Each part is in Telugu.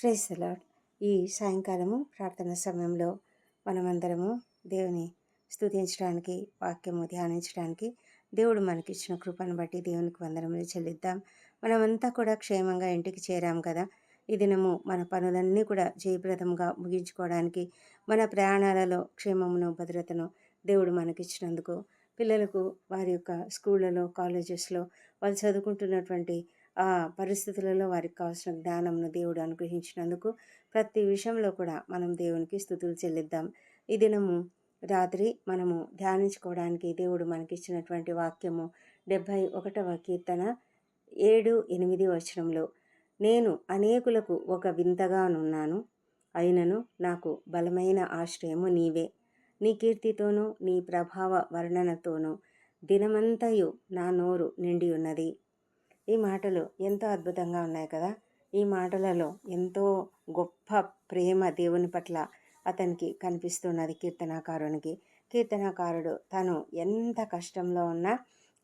ప్రైజ్ లాడ్ ఈ సాయంకాలము ప్రార్థన సమయంలో మనమందరము దేవుని స్తుతించడానికి వాక్యము ధ్యానించడానికి దేవుడు మనకిచ్చిన కృపను బట్టి దేవునికి వందనములు చెల్లిద్దాం. మనమంతా కూడా క్షేమంగా ఇంటికి చేరాం కదా. ఈ దినము మన పనులన్నీ కూడా జయప్రదంగా ముగించుకోవడానికి మన ప్రయాణాలలో క్షేమమును భద్రతను దేవుడు మనకిచ్చినందుకు పిల్లలకు వారి యొక్క స్కూళ్ళలో కాలేజెస్లో వాళ్ళు చదువుకుంటున్నటువంటి పరిస్థితులలో వారికి కావాల్సిన జ్ఞానంను దేవుడు అనుగ్రహించినందుకు ప్రతి విషయంలో కూడా మనం దేవునికి స్థుతులు చెల్లిద్దాం. ఈ దినము రాత్రి మనము ధ్యానించుకోవడానికి దేవుడు మనకిచ్చినటువంటి వాక్యము డెబ్భై ఒకటవ కీర్తన ఏడు ఎనిమిది వచనంలో నేను అనేకులకు ఒక వింతగానున్నాను అయినను నాకు బలమైన ఆశ్రయము నీవే. నీ కీర్తితోనూ నీ ప్రభావ వర్ణనతోనూ దినమంతయు నా నోరు నిండి ఉన్నది ఈ మాటలు ఎంతో అద్భుతంగా ఉన్నాయి కదా? ఈ మాటలలో ఎంతో గొప్ప ప్రేమ దేవుని పట్ల అతనికి కనిపిస్తున్నది కీర్తనాకారునికి. కీర్తనాకారుడు తను ఎంత కష్టంలో ఉన్నా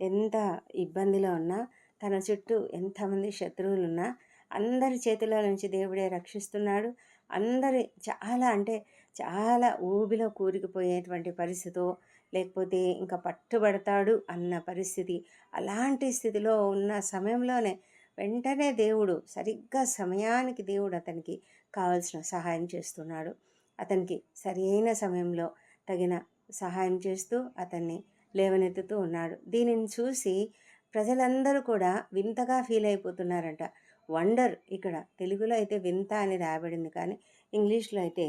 ఎంత ఇబ్బందిలో ఉన్నా తన చుట్టూ ఎంతమంది శత్రువులు ఉన్నా అందరి చేతుల నుంచి దేవుడే రక్షిస్తున్నాడు. అందరి చాలా అంటే చాలా ఊబిలో కూరికిపోయేటువంటి పరిస్థితో లేకపోతే ఇంకా పట్టుబడతాడు అన్న పరిస్థితి. అలాంటి స్థితిలో ఉన్న సమయంలోనే వెంటనే దేవుడు సరిగ్గా సమయానికి దేవుడు అతనికి కావలసిన సహాయం చేస్తున్నాడు. అతనికి సరైన సమయంలో తగిన సహాయం చేస్తూ అతన్ని లేవనెత్తుతూ ఉన్నాడు. దీనిని చూసి ప్రజలందరూ కూడా వింతగా ఫీల్ అయిపోతున్నారంట. వండర్ ఇక్కడ తెలుగులో అయితే వింత అని రాయబడింది కానీ ఇంగ్లీష్లో అయితే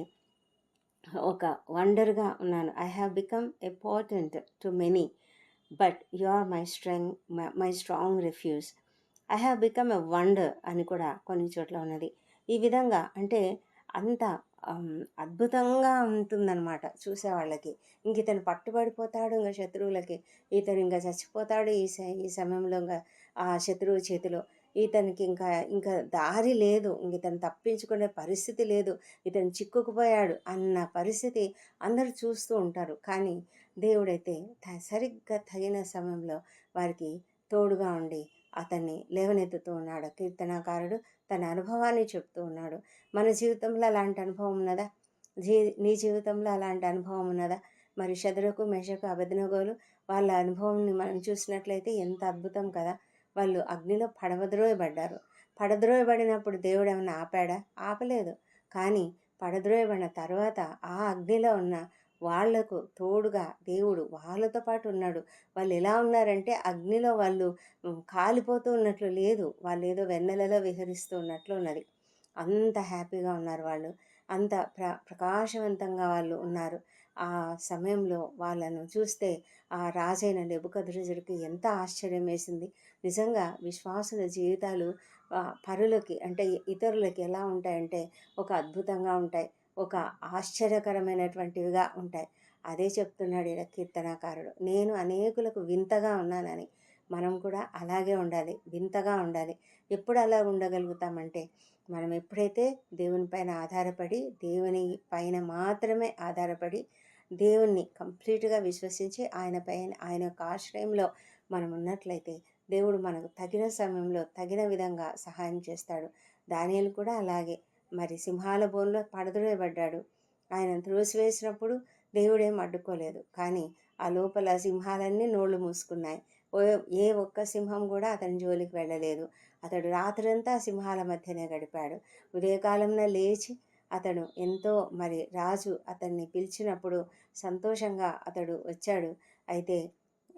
ఒక వండర్గా ఉన్నాను. I have become important to many but you are my strength my strong refuge I have become a wonder అని కూడా కొన్ని చోట్ల ఉన్నది. ఈ విధంగా అంటే అంత అద్భుతంగా ఉంటుందన్నమాట చూసేవాళ్ళకి. ఇంక ఇతను పట్టుబడిపోతాడు ఇంకా శత్రువులకి ఇతను ఇంకా చచ్చిపోతాడు ఈ ఈ సమయంలో ఇంకా ఆ శత్రువు చేతిలో. ఇతనికి ఇంకా ఇంకా దారి లేదు. ఇంక ఇతను తప్పించుకునే పరిస్థితి లేదు. ఇతను చిక్కుకుపోయాడు అన్న పరిస్థితి అందరూ చూస్తూ ఉంటారు. కానీ దేవుడైతే సరిగ్గా తగిన సమయంలో వారికి తోడుగా ఉండి అతన్ని లేవనెత్తుతూ ఉన్నాడు. కీర్తనాకారుడు తన అనుభవాన్ని చెప్తూ ఉన్నాడు. మన జీవితంలో అలాంటి అనుభవం ఉన్నదా? జీ నీ జీవితంలో అలాంటి అనుభవం ఉన్నదా? మరి శదరకు మెషకు అభిజ్ఞగోలు వాళ్ళ అనుభవాన్ని మనం చూసినట్లయితే ఎంత అద్భుతం కదా! వాళ్ళు అగ్నిలో పడవద్రోయబడ్డారు పడద్రోయబడినప్పుడు దేవుడు ఏమైనా ఆపాడా? ఆపలేదు. కానీ పడద్రోయబడిన తర్వాత ఆ అగ్నిలో ఉన్న వాళ్ళకు తోడుగా దేవుడు వాళ్ళతో పాటు ఉన్నాడు. వాళ్ళు ఎలా ఉన్నారంటే అగ్నిలో వాళ్ళు కాలిపోతూ ఉన్నట్లు లేదు. వాళ్ళు ఏదో వెన్నెలలో విహరిస్తూ ఉన్నట్లు ఉన్నది. అంత హ్యాపీగా ఉన్నారు వాళ్ళు. అంత ప్ర ప్రకాశవంతంగా వాళ్ళు ఉన్నారు. ఆ సమయంలో వాళ్ళను చూస్తే ఆ రాజైన నెబుకద్రజుడికి ఎంత ఆశ్చర్యం వేసింది. నిజంగా విశ్వాసుల జీవితాలు పరులకి అంటే ఇతరులకి ఎలా ఉంటాయంటే ఒక అద్భుతంగా ఉంటాయి ఒక ఆశ్చర్యకరమైనటువంటివిగా ఉంటాయి. అదే చెప్తున్నాడు ఇలా కీర్తనాకారుడు. నేను అనేకులకు వింతగా ఉన్నానని మనం కూడా అలాగే ఉండాలి వింతగా ఉండాలి. ఎప్పుడు అలా ఉండగలుగుతామంటే మనం ఎప్పుడైతే దేవుని పైన ఆధారపడి దేవుని పైన మాత్రమే ఆధారపడి దేవుణ్ణి కంప్లీట్గా విశ్వసించి ఆయన పైన ఆయన యొక్క ఆశ్రయంలో మనం ఉన్నట్లయితే దేవుడు మనకు తగిన సమయంలో తగిన విధంగా సహాయం చేస్తాడు. దానియలు కూడా అలాగే. మరి సింహాల బోన్లో పడదొడబడ్డాడు. ఆయన త్రోసివేసినప్పుడు దేవుడేం అడ్డుకోలేదు. కానీ ఆ లోపల సింహాలన్నీ నోళ్ళు మూసుకున్నాయి. ఏ ఒక్క సింహం కూడా అతని జోలికి వెళ్ళలేదు. అతడు రాత్రంతా సింహాల మధ్యనే గడిపాడు. ఉదయకాలంలో లేచి అతడు ఎంతో మరి రాజు అతన్ని పిలిచినప్పుడు సంతోషంగా అతడు వచ్చాడు. అయితే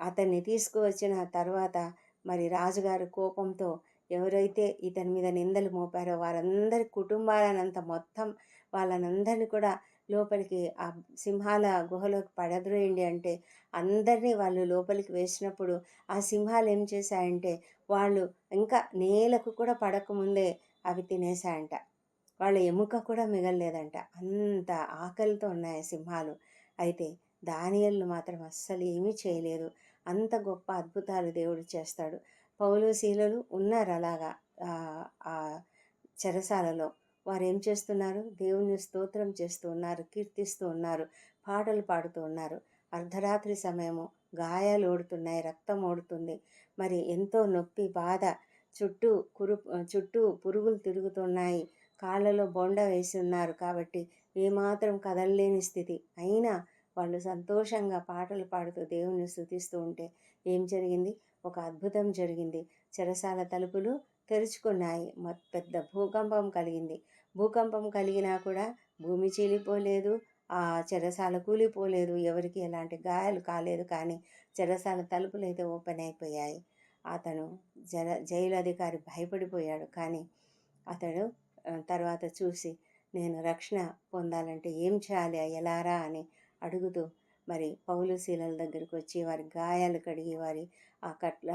అతన్ని తీసుకువచ్చిన తర్వాత మరి రాజుగారి కోపంతో ఎవరైతే ఇతని మీద నిందలు మోపారో వారందరి కుటుంబాలనంత మొత్తం వాళ్ళనందరినీ కూడా లోపలికి ఆ సింహాల గుహలోకి పడద్రోయండి అంటే అందరినీ వాళ్ళు లోపలికి వేసినప్పుడు ఆ సింహాలు ఏం చేశాయంటే వాళ్ళు ఇంకా నేలకు కూడా పడకముందే అవి తినేశాయంట. వాళ్ళ ఎముక కూడా మిగలలేదంట. అంత ఆకలితో ఉన్నాయి సింహాలు. అయితే దానియల్ను మాత్రం అస్సలు ఏమీ చేయలేదు. అంత గొప్ప అద్భుతాలు దేవుడు చేస్తాడు. పౌలు శీలలు ఉన్నారు అలాగా ఆ చెరసాలలో. వారు ఏం చేస్తున్నారు? దేవుని స్తోత్రం చేస్తూ ఉన్నారు కీర్తిస్తూ ఉన్నారు పాటలు పాడుతూ ఉన్నారు. అర్ధరాత్రి సమయము గాయాలు ఓడుతున్నాయి రక్తం ఓడుతుంది మరి ఎంతో నొప్పి బాధ చుట్టూ కురు చుట్టూ పురుగులు తిరుగుతున్నాయి. కాళ్ళలో బొండ వేసి ఉన్నారు కాబట్టి ఏమాత్రం కదలలేని స్థితి. అయినా వాళ్ళు సంతోషంగా పాటలు పాడుతూ దేవుని స్థుతిస్తూ ఉంటే ఏం జరిగింది? ఒక అద్భుతం జరిగింది. చెరసాల తలుపులు తెరుచుకున్నాయి. పెద్ద భూకంపం కలిగింది. భూకంపం కలిగినా కూడా భూమి చీలిపోలేదు. ఆ చెరసాల కూలిపోలేదు. ఎవరికి ఎలాంటి గాయాలు కాలేదు. కానీ చెరసాల తలుపులు అయితే ఓపెన్ అయిపోయాయి. అతను జల జైలు అధికారి భయపడిపోయాడు. కానీ అతడు తర్వాత చూసి నేను రక్షణ పొందాలంటే ఏం చేయాలి ఎలారా అని అడుగుతూ మరి పౌలు శీలల దగ్గరికి వచ్చి వారి గాయాలు కడిగి వారి ఆ కట్ల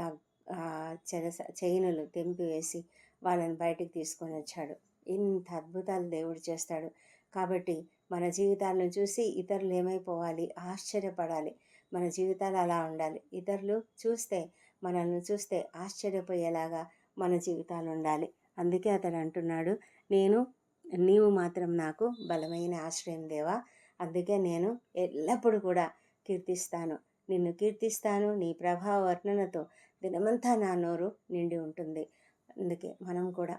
చెరస చైనులు తెంపివేసి వాళ్ళని బయటికి తీసుకొని వచ్చాడు. ఇంత అద్భుతాలు దేవుడు చేస్తాడు. కాబట్టి మన జీవితాలను చూసి ఇతరులు ఏమైపోవాలి? ఆశ్చర్యపడాలి. మన జీవితాలు అలా ఉండాలి. ఇతరులు చూస్తే మనల్ని చూస్తే ఆశ్చర్యపోయేలాగా మన జీవితాలు ఉండాలి. అందుకే అతను అంటున్నాడు నేను నీవు మాత్రం నాకు బలమైన ఆశ్రయం దేవా. అందుకే నేను ఎల్లప్పుడూ కూడా కీర్తిస్తాను. నిన్ను కీర్తిస్తాను. నీ ప్రభావ వర్ణనతో దినమంతా నా నోరు నిండి ఉంటుంది. అందుకే మనం కూడా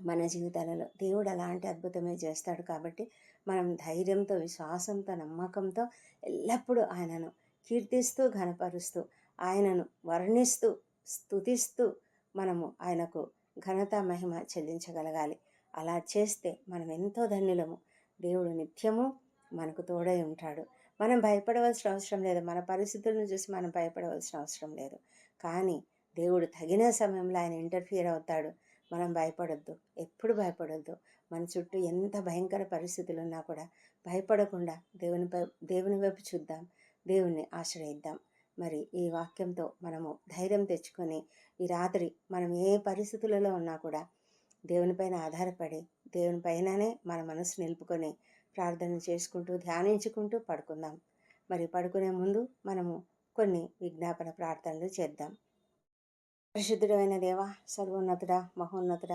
మన జీవితాలలో దేవుడు అలాంటి అద్భుతమే చేస్తాడు కాబట్టి మనం ధైర్యంతో విశ్వాసంతో నమ్మకంతో ఎల్లప్పుడూ ఆయనను కీర్తిస్తూ ఘనపరుస్తూ ఆయనను వర్ణిస్తూ స్థుతిస్తూ మనము ఆయనకు ఘనత మహిమ చెల్లించగలగాలి. అలా చేస్తే మనం ఎంతో ధన్యులము. దేవుడు నిత్యము మనకు తోడై ఉంటాడు. మనం భయపడవలసిన అవసరం లేదు. మన పరిస్థితులను చూసి మనం భయపడవలసిన అవసరం లేదు. కానీ దేవుడు తగిన సమయంలో ఆయన ఇంటర్ఫియర్ అవుతాడు. మనం భయపడొద్దు. ఎప్పుడు భయపడొద్దు. మన చుట్టూ ఎంత భయంకర పరిస్థితులు ఉన్నా కూడా భయపడకుండా దేవుని దేవుని వైపు చూద్దాం. దేవుణ్ణి ఆశ్రయిద్దాం. మరి ఈ వాక్యంతో మనము ధైర్యం తెచ్చుకొని ఈ రాత్రి మనం ఏ పరిస్థితులలో ఉన్నా కూడా దేవునిపైన ఆధారపడి దేవునిపైననే మన మనసు నిలుపుకొని ప్రార్థన చేసుకుంటూ ధ్యానించుకుంటూ పడుకుందాం. మరి పడుకునే ముందు మనము కొన్ని విజ్ఞాపన ప్రార్థనలు చేద్దాం. పరిశుద్ధుడైన దేవ సర్వోన్నతుడ మహోన్నతుడ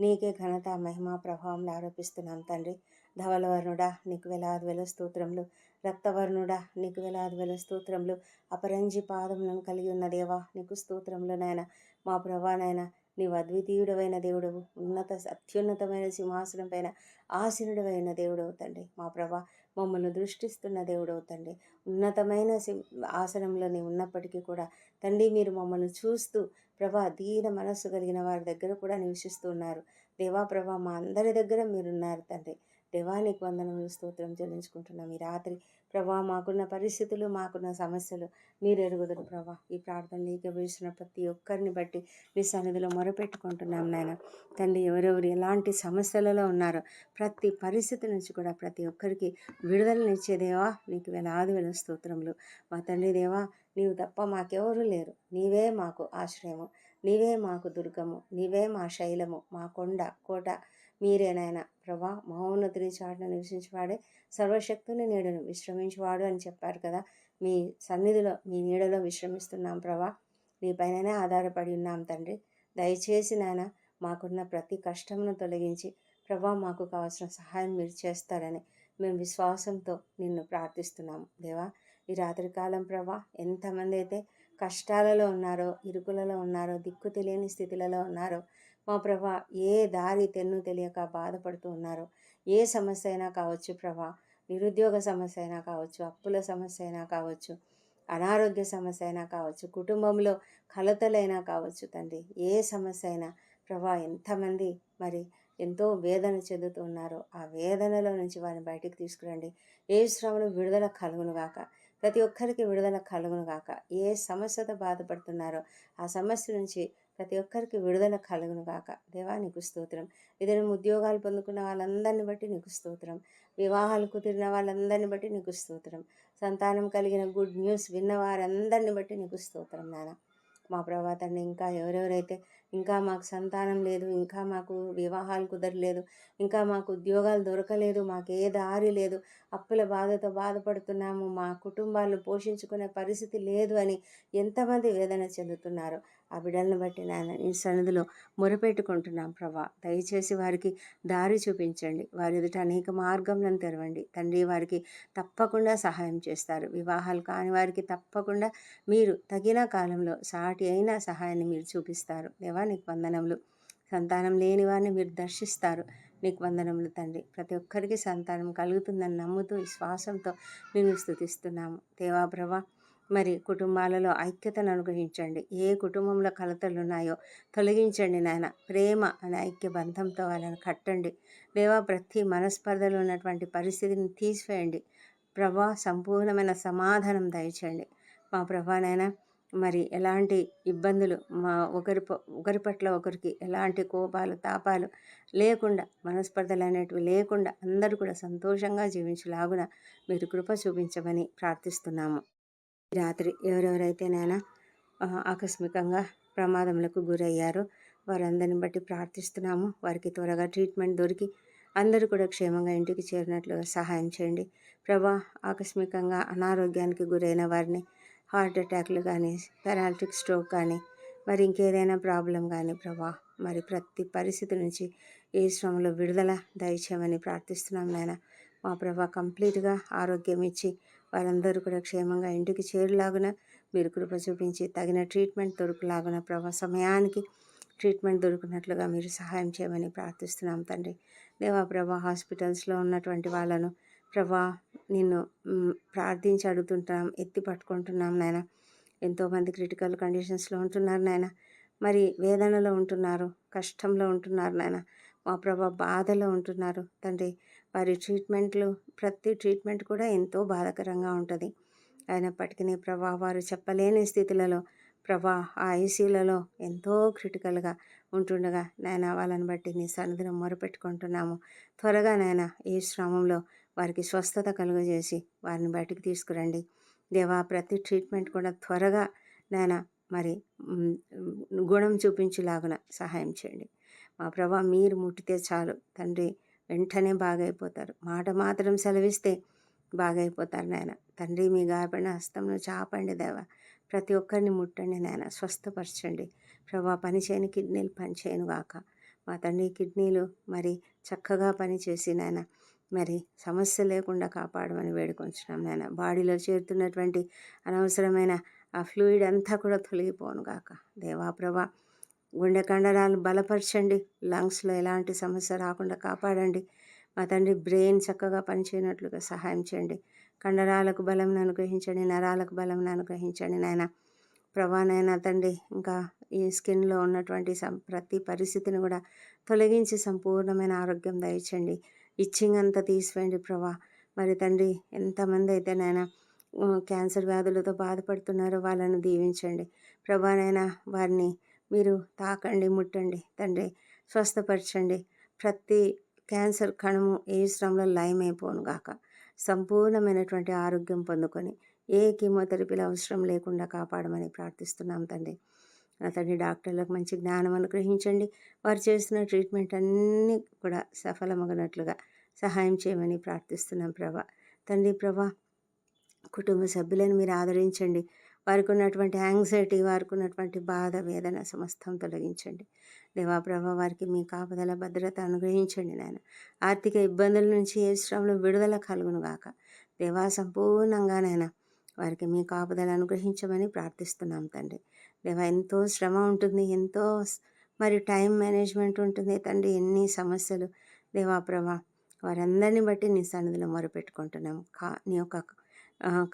నీకే ఘనత మహిమ ప్రభావం ఆరోపిస్తున్నాం తండ్రి. ధవలవర్ణుడా నీకు వేలాది వేల స్తోత్రములు. రక్తవర్ణుడా నీకు వేలాది వేల స్తోత్రములు. అపరంజి పాదములను కలిగి ఉన్న దేవా నీకు స్తోత్రములు నాయన. మా ప్రభానైనా నీవు అద్వితీయుడవైన దేవుడవు ఉన్నత అత్యున్నతమైన సింహాసనం పైన ఆసీనుడవైన దేవుడవు తండ్రి. మా ప్రభా మమ్మల్ని దృష్టిస్తున్న దేవుడవు తండ్రి. ఉన్నతమైన ఆసనంలో నీవు ఉన్నప్పటికీ కూడా తండ్రి మీరు మమ్మల్ని చూస్తూ ప్రభా దీన మనస్సు కలిగిన వారి దగ్గర కూడా నివసిస్తూ ఉన్నారు. దేవా ప్రభా మా అందరి దగ్గర మీరున్నారు తండ్రి. దేవానికి వందనములు స్తోత్రం చెల్లించుకుంటున్నాం. ఈ రాత్రి ప్రభా మాకున్న పరిస్థితులు మాకున్న సమస్యలు మీరు ఎరుగుదరు ప్రభా. ఈ ప్రార్థన ఏకీభవిస్తున్న ప్రతి ఒక్కరిని బట్టి మీ సన్నిధిలో మొరపెట్టుకుంటున్నాం నాయన. తండ్రి ఎవరెవరు ఎలాంటి సమస్యలలో ఉన్నారో ప్రతి పరిస్థితి నుంచి కూడా ప్రతి ఒక్కరికి విడుదలనిచ్చే దేవా నీకు వేలాది వేల స్తోత్రములు. మా తండ్రి దేవా నీవు తప్ప మాకెవరూ లేరు. నీవే మాకు ఆశ్రయము. నీవే మాకు దుర్గము. నీవే మా శైలము. మా కొండ కోట మీరేనాయన ప్రభా మహోన్నతుని చాటున నివసించేవాడే సర్వశక్తుని నీడను విశ్రమించేవాడు అని చెప్పారు కదా. మీ సన్నిధిలో మీ నీడలో విశ్రమిస్తున్నాం ప్రభా. మీ పైననే ఆధారపడి ఉన్నాం తండ్రి. దయచేసి నాయన మాకున్న ప్రతి కష్టమును తొలగించి ప్రభా మాకు కావాల్సిన సహాయం మీరు చేస్తారని మేము విశ్వాసంతో నిన్ను ప్రార్థిస్తున్నాము. దేవా ఈ రాత్రికాలం ప్రభా ఎంతమంది అయితే కష్టాలలో ఉన్నారో ఇరుకులలో ఉన్నారో దిక్కు తెలియని స్థితిలలో ఉన్నారో మా ప్రభా ఏ దారి తెన్ను తెలియక బాధపడుతూ ఉన్నారో? ఏ సమస్య అయినా కావచ్చు ప్రభా. నిరుద్యోగ సమస్య అయినా కావచ్చు అప్పుల సమస్య అయినా కావచ్చు అనారోగ్య సమస్య అయినా కావచ్చు కుటుంబంలో కలతలైనా కావచ్చు తండ్రి. ఏ సమస్య అయినా ప్రభా ఎంతమంది మరి ఎంతో వేదన చెందుతున్నారో ఆ వేదనలో నుంచి వారిని బయటికి తీసుకురండి. ఏ శ్రమలు విడుదల కలుగును గాక. ప్రతి ఒక్కరికి విడుదల కలుగును గాక. ఏ సమస్యతో బాధపడుతున్నారో ఆ సమస్య నుంచి ప్రతి ఒక్కరికి విడుదల కలుగును గాక. దేవా నీకు స్తోత్రం. ఏదైనా ఉద్యోగాలు పొందుకున్న వాళ్ళందరిని బట్టి నీకు స్తోత్రం. వివాహాలు కుదిరిన వాళ్ళందరిని బట్టి నీకు స్తోత్రం. సంతానం కలిగిన గుడ్ న్యూస్ విన్న వారందరిని బట్టి నీకు స్తోత్రం నాన్న మా ప్రభాతాన్ని ఇంకా ఎవరెవరైతే ఇంకా మాకు సంతానం లేదు ఇంకా మాకు వివాహాలు కుదరలేదు ఇంకా మాకు ఉద్యోగాలు దొరకలేదు మాకు ఏ దారి లేదు అప్పుల బాధతో బాధపడుతున్నాము. మా కుటుంబాలను పోషించుకునే పరిస్థితి లేదు అని ఎంతమంది వేదన చెందుతున్నారో. ఆ బిడ్డలను బట్టి నాయన ఈ సన్నిధిలో మొరపెట్టుకుంటున్నాం ప్రభా. దయచేసి వారికి దారి చూపించండి. వారి ఎదుట అనేక మార్గంలను తెరవండి. తండ్రి వారికి తప్పకుండా సహాయం చేస్తారు. వివాహాలు కాని వారికి తప్పకుండా మీరు తగిన కాలంలో సాటి అయిన సహాయాన్ని మీరు చూపిస్తారు. దేవా నీకు వందనములు. సంతానం లేని వారిని మీరు దర్శిస్తారు. నీకు వందనములు తండ్రి. ప్రతి ఒక్కరికి సంతానం కలుగుతుందని నమ్ముతూ విశ్వాసంతో మేము స్థుతిస్తున్నాము. దేవా మరి కుటుంబాలలో ఐక్యతను అనుగ్రహించండి. ఏ కుటుంబంలో కలతలు ఉన్నాయో తొలగించండి నాయన. ప్రేమ అనే ఐక్య బంధంతో వాళ్ళని కట్టండి. దేవా ప్రతి మనస్పర్ధలో ఉన్నటువంటి పరిస్థితిని తీసివేయండి. ప్రభా సంపూర్ణమైన సమాధానం దయచేయండి. మా ప్రభానైనా మరి ఎలాంటి ఇబ్బందులు మా ఒకరి ఒకరి పట్ల ఒకరికి ఎలాంటి కోపాలు తాపాలు లేకుండా మనస్పర్ధలు అనేటివి లేకుండా అందరూ కూడా సంతోషంగా జీవించలాగున మీరు కృప చూపించమని ప్రార్థిస్తున్నాము. రాత్రి ఎవరెవరైతే ఆకస్మికంగా ప్రమాదములకు గురయ్యారో వారందరిని బట్టి ప్రార్థిస్తున్నాము. వారికి త్వరగా ట్రీట్మెంట్ దొరికి అందరూ కూడా క్షేమంగా ఇంటికి చేరినట్లుగా సహాయం చేయండి. ప్రభా ఆకస్మికంగా అనారోగ్యానికి గురైన వారిని హార్ట్ అటాక్లు కానీ పెరాలిటిక్ స్ట్రోక్ కానీ మరి ఇంకేదైనా ప్రాబ్లం కానీ ప్రభా మరి ప్రతి పరిస్థితి నుంచి ఏ శ్రమలో విడుదల దయచేయమని ప్రార్థిస్తున్నాం నాయన. మా ప్రభా కంప్లీట్గా ఆరోగ్యం ఇచ్చి వారందరూ కూడా క్షేమంగా ఇంటికి చేరులాగున మీరు కృప చూపించి తగిన ట్రీట్మెంట్ దొరుకులాగున ప్రభా సమయానికి ట్రీట్మెంట్ దొరికినట్లుగా మీరు సహాయం చేయమని ప్రార్థిస్తున్నాం తండ్రి. దేవా ప్రభా హాస్పిటల్స్లో ఉన్నటువంటి వాళ్ళను ప్రభా నిన్ను ప్రార్థించి అడుగుతుంటాం ఎత్తి పట్టుకుంటున్నాం నాయన. ఎంతోమంది క్రిటికల్ కండిషన్స్లో ఉంటున్నారు నాయన. మరి వేదనలో ఉంటున్నారు కష్టంలో ఉంటున్నారు నాయన. మా ప్రభా బాధలో ఉంటున్నారు తండ్రి. వారి ట్రీట్మెంట్లు ప్రతి ట్రీట్మెంట్ కూడా ఎంతో బాధాకరంగా ఉంటుంది. అయినప్పటికీ ప్రభా వారు చెప్పలేని స్థితులలో ప్రభా ఆ ఐసీలలో ఎంతో క్రిటికల్గా ఉంటుండగా నాయన వాళ్ళని బట్టి నీ సన్నిధిని మొరపెట్టుకుంటున్నాము. త్వరగా నాయన ఈ శ్రమంలో వారికి స్వస్థత కలుగజేసి వారిని బయటికి తీసుకురండి. దేవా ప్రతి ట్రీట్మెంట్ కూడా త్వరగా నాయన మరి గుణం చూపించేలాగున సహాయం చేయండి. మా ప్రభా మీరు ముట్టితే చాలు. తండ్రి వెంటనే బాగైపోతారు. మాట మాత్రం సెలవిస్తే బాగైపోతారు నాయన. తండ్రి మీ గాయపడిన హస్తంలో చాపండి దేవా. ప్రతి ఒక్కరిని ముట్టండి నాయన. స్వస్థపరచండి. ప్రభా పని చేయని కిడ్నీలు పని చేయను గాక మా తండ్రి కిడ్నీలు మరి చక్కగా పనిచేసి నాయన మరి సమస్య లేకుండా కాపాడమని వేడుకొంచున్నాం నాయన. బాడీలో చేరుతున్నటువంటి అనవసరమైన ఆ ఫ్లూయిడ్ అంతా కూడా తొలగిపోను గాక. దేవాప్రభ గుండె కండరాలు బలపరచండి. లంగ్స్లో ఎలాంటి సమస్య రాకుండా కాపాడండి. మా తండ్రి బ్రెయిన్ చక్కగా పనిచేయనట్లుగా సహాయం చేయండి. కండరాలకు బలం అనుగ్రహించండి నరాలకు బలం అనుగ్రహించండి నాయన. ప్రభా తండ్రి ఇంకా ఈ స్కిన్లో ఉన్నటువంటి సం- ప్రతి పరిస్థితిని కూడా తొలగించి సంపూర్ణమైన ఆరోగ్యం దయచండి ఇచ్చింగ్ అంతా తీసివేయండి ప్రభా. మరి తండ్రి ఎంతమంది అయితే నాయన క్యాన్సర్ వ్యాధులతో బాధపడుతున్నారో వాళ్ళను దీవించండి. ప్రభానైనా వారిని మీరు తాకండి ముట్టండి. తండ్రి స్వస్థపరచండి. ప్రతి క్యాన్సర్ కణము ఏ శ్రమలో లయమైపోను గాక. సంపూర్ణమైనటువంటి ఆరోగ్యం పొందుకొని ఏ కీమోథెరపీలు అవసరం లేకుండా కాపాడమని ప్రార్థిస్తున్నాం తండ్రి. నా తండ్రి డాక్టర్లకు మంచి జ్ఞానం అనుగ్రహించండి. వారు చేస్తున్న ట్రీట్మెంట్ అన్నీ కూడా సఫలమగినట్లుగా సహాయం చేయమని ప్రార్థిస్తున్నాం ప్రభా. తండ్రి ప్రభా కుటుంబ సభ్యులను మీరు ఆదరించండి. వారికి ఉన్నటువంటి యాంగ్జైటీ వారికి ఉన్నటువంటి బాధ వేదన సమస్తం తొలగించండి. దేవాప్రభ వారికి మీ కాపుదల భద్రత అనుగ్రహించండి నాయన. ఆర్థిక ఇబ్బందుల నుంచి ఏ శ్రమలో విడుదల కలుగును గాక. దేవా సంపూర్ణంగా నాయన వారికి మీ కాపుదల అనుగ్రహించమని ప్రార్థిస్తున్నాం తండ్రి. ఎంతో శ్రమ ఉంటుంది ఎంతో మరి టైం మేనేజ్మెంట్ ఉంటుంది తండ్రి ఎన్ని సమస్యలు. దేవాప్రభ వారందరిని బట్టి నీ సన్నిధిలో మొరపెట్టుకుంటున్నాం కా నీ యొక్క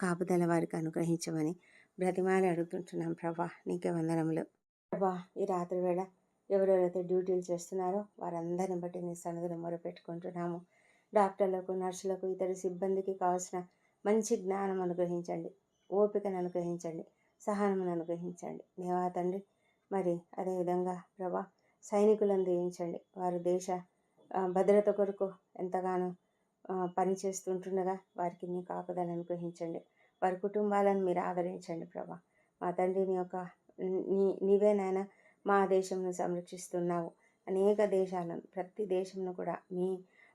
కాపుదల వారికి అనుగ్రహించమని బ్రతిమాలి అడుగుతుంటున్నాం ప్రభా నీకే వందనములు. ప్రభా ఈ రాత్రి వేళ ఎవరెవరైతే డ్యూటీలు చేస్తున్నారో వారందరిని బట్టి నీ సన్నిధిలో మొరపెట్టుకుంటున్నాము. డాక్టర్లకు నర్సులకు ఇతర సిబ్బందికి కావాల్సిన మంచి జ్ఞానం అనుగ్రహించండి. ఓపికను అనుగ్రహించండి. సహనమును అనుగ్రహించండి. దేవా తండ్రి మరి అదేవిధంగా ప్రభా సైనికులను దీవించండి వారు దేశ భద్రత కొరకు ఎంతగానో పనిచేస్తుంటుండగా పని చేస్తుంటుండగా వారికి మీ కాపుదలను అనుగ్రహించండి. వారి కుటుంబాలను మీరు ఆదరించండి ప్రభా. మా తండ్రి నీ యొక్క నీ నీవే నాయన మా దేశంను సంరక్షిస్తున్నావు. అనేక దేశాలను ప్రతి దేశంను కూడా మీ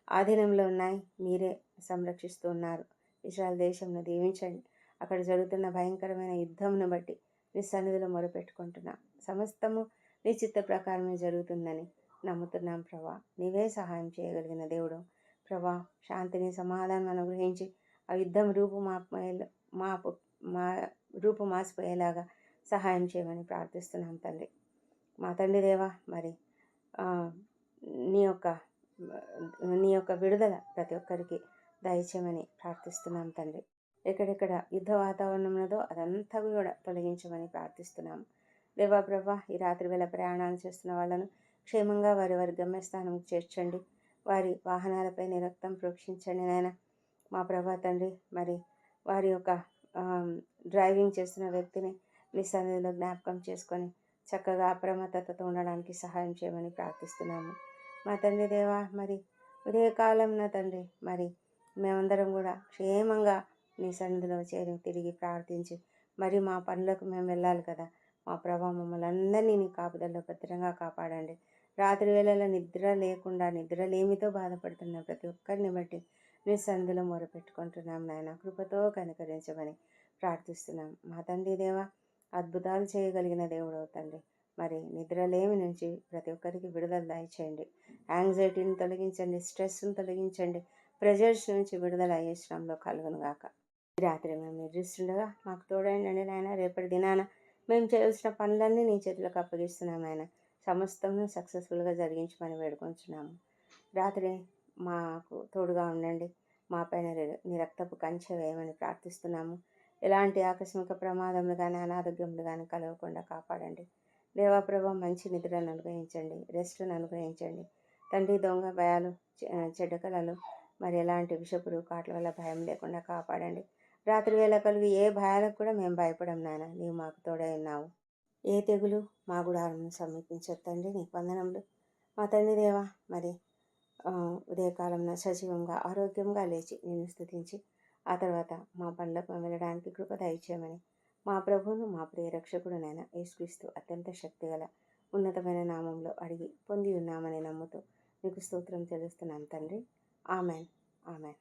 ఆధీనంలో ఉన్నాయి. మీరే సంరక్షిస్తున్నారు ఇస్రాయల్ దేశంను దీవించండి. అక్కడ జరుగుతున్న భయంకరమైన యుద్ధంను బట్టి నీ సన్నిధిలో మొరపెట్టుకుంటున్నాం. సమస్తము నీ చిత్త ప్రకారమే జరుగుతుందని నమ్ముతున్నాం ప్రభా. నీవే సహాయం చేయగలిగిన దేవుడు. ప్రభా శాంతిని సమాధానం అనుగ్రహించి ఆ యుద్ధం రూపు మాపేలా మాపు మా రూపు మాసిపోయేలాగా సహాయం చేయమని ప్రార్థిస్తున్నాం తండ్రి. మా తండ్రి దేవా మరి నీ యొక్క నీ యొక్క విడుదల ప్రతి ఒక్కరికి దయచేయమని ప్రార్థిస్తున్నాం తండ్రి. ఎక్కడెక్కడ యుద్ధ వాతావరణం ఉన్నదో అదంతా కూడా తొలగించమని ప్రార్థిస్తున్నాము. దేవా ప్రభా ఈ రాత్రి వేళ ప్రయాణాలు చేస్తున్న వాళ్ళను క్షేమంగా వారి వారి గమ్యస్థానం చేర్చండి. వారి వాహనాలపై నిరక్తం ప్రోక్షించండి నాయన. మా ప్రభా తండ్రి మరి వారి యొక్క డ్రైవింగ్ చేస్తున్న వ్యక్తిని మీ సన్నిధిలో జ్ఞాపకం చేసుకొని చక్కగా అప్రమత్తతతో ఉండడానికి సహాయం చేయమని ప్రార్థిస్తున్నాము. మా తండ్రి దేవా మరి ఉదయకాలం నా తండ్రి మరి మేమందరం కూడా క్షేమంగా నీ సన్నిధిలో చేరి తిరిగి ప్రార్థించి. మరి మా పనులకు మేము వెళ్ళాలి కదా. మా ప్రభా మమ్మల్ని అందరినీ నీ కాపుదల్లో భద్రంగా కాపాడండి. రాత్రి వేళల నిద్ర లేకుండా నిద్ర లేమితో బాధపడుతున్న ప్రతి ఒక్కరిని బట్టి నీ సన్నిధిలో మొరపెట్టుకుంటున్నాం నాయన. కృపతో కనుకరించమని ప్రార్థిస్తున్నాం. మా తండ్రి దేవ అద్భుతాలు చేయగలిగిన దేవుడు తండ్రి. మరి నిద్రలేమి నుంచి ప్రతి ఒక్కరికి విడుదల దయచేయండి. యాంగ్జైటీని తొలగించండి స్ట్రెస్ని తొలగించండి. ప్రెజర్స్ నుంచి విడుదల అయ్యే శ్రమలో కలుగును గాక. రాత్రి మేము నిద్రిస్తుండగా మాకు తోడైండండి నాయన రేపటి దినాన మేము చేయాల్సిన పనులన్నీ నీ చేతులకు అప్పగిస్తున్నాం ఆయన సమస్తము సక్సెస్ఫుల్గా జరిగించమని వేడుకొంచున్నాము. రాత్రి మాకు తోడుగా ఉండండి. మా పైన రి- నీ రక్తపు కంచె వేయమని ప్రార్థిస్తున్నాము. ఎలాంటి ఆకస్మిక ప్రమాదములు కానీ అనారోగ్యములు కానీ కలగకుండా కాపాడండి. దేవాప్రభ మంచి నిద్రను అనుగ్రహించండి రెస్ట్ను అనుగ్రహించండి. తండ్రి దొంగ భయాలు చె- చెడ్డ కళలు మరి ఎలాంటి విషపురు కాట్ల వల్ల భయం లేకుండా కాపాడండి. రాత్రి వేళ కలిగి ఏ భయాలకు కూడా మేము భయపడం నాయన. నీవు మాకు తోడై ఉన్నావు. ఏ తెగులు మా గుడాలను సమీపించొద్దండి. నీకు వందనములు. మా తండ్రి దేవా మరి ఉదయకాలంలో సజీవంగా ఆరోగ్యంగా లేచి నేను స్థుతించి ఆ తర్వాత మా పనులకు వెళ్ళడానికి కృప దయచేయమని మా ప్రభువును మా ప్రియ రక్షకుడునైన యేసుక్రీస్తు అత్యంత శక్తిగల ఉన్నతమైన నామంలో అడిగి పొంది ఉన్నామని నమ్ముతూ మీకు స్తోత్రం తెలుస్తున్నాను తండ్రి. ఆమెన్. ఆమెన్.